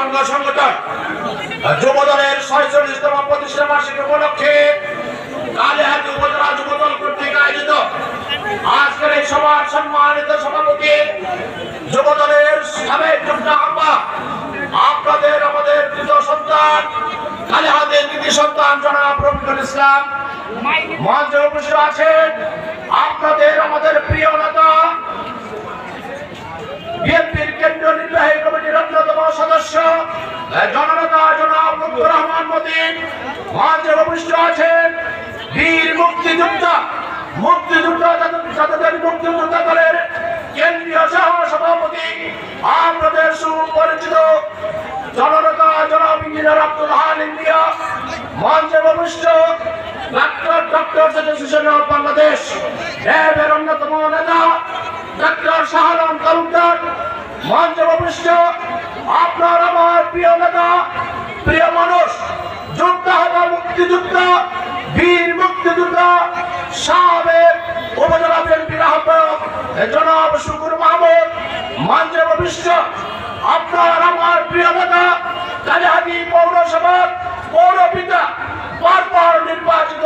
অঙ্গ সংগঠন। যুব দলের ছয়চল্লিশতম প্রতিষ্ঠা বার্ষিকী উপলক্ষে আপনাদের, আমাদের প্রিয় সন্তান কালিহাতের কৃতি সন্তান জনাব রফিকুল ইসলাম। মঞ্চে উপস্থিত আছেন আপনাদের, আমাদের প্রিয় নেতা বিএনপির জননেতা জনাব রহমান মতিন মঞ্চে উপস্থিত আছেন বীর মুক্তিযোদ্ধা, মুক্তিযুদ্ধ জাতীয় মুক্তিযোদ্ধা দলের কেন্দ্রীয় সহ সভাপতি আপনাদের সুপরিচিত জননেতা জনাব ইঞ্জিনিয়ার আব্দুল হাল ইন্ডিয়া মঞ্চে ডাক্তার ডক্টর অ্যাসোসিয়েশন অফ বাংলাদেশ র্যাবের অন্যতম নেতা ডাক্তার শাহরাম তালুকদার মঞ্চে উপস্থিত আপনার আমার প্রিয় নেতা, প্রিয় মানুষ, যোদ্ধা মুক্তিযোদ্ধা, বীর মুক্তিযোদ্ধা, সাবেক উপজেলা বিএনপির আহ্বায়ক, জনাব শুকুর মাহমুদ মঞ্চে উপস্থিত আপনার আমার প্রিয় নেতা, কালিহাতি পৌরসভার পৌরপিতা, বারবার নির্বাচিত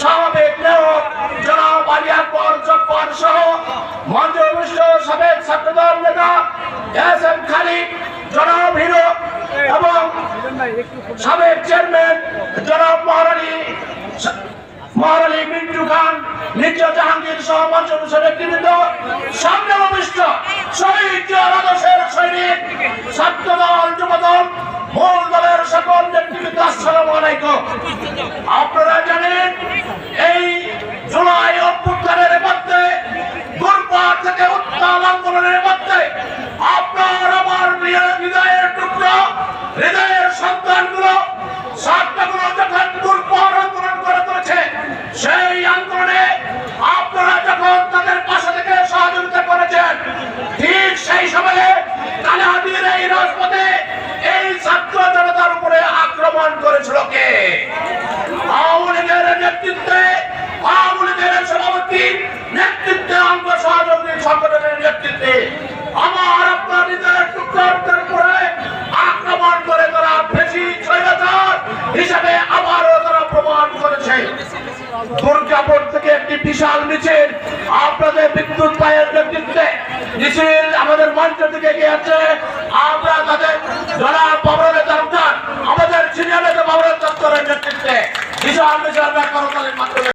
সাবেক মেয়র জনাব আলী আকবর জব্বার সহ মঞ্চে সাবেক ছাত্রদল নেতা এস এম খালিদ, জনাব হিরো এবং সাবেক চেয়ারম্যান জনাব মহারানী মহারানী মিন্টু খান নিত্য জাহাঙ্গীর সহ মঞ্চ নেতৃবৃন্দ। সামনে অভিষ্ট শহীদ আদর্শের সৈনিক ছাত্র দল যুব দল মূল দলের সকল নেতৃবৃন্দ, আসসালামু আলাইকুম। আপনারা জানেন, এই দুর্গাপুর থেকে একটি বিশাল মিছিল আপনাদের বিদ্যুৎ পায়ের নেতৃত্বে। মিছিল আমাদের মঞ্চ থেকে গিয়েছে আমরা তাদের যারা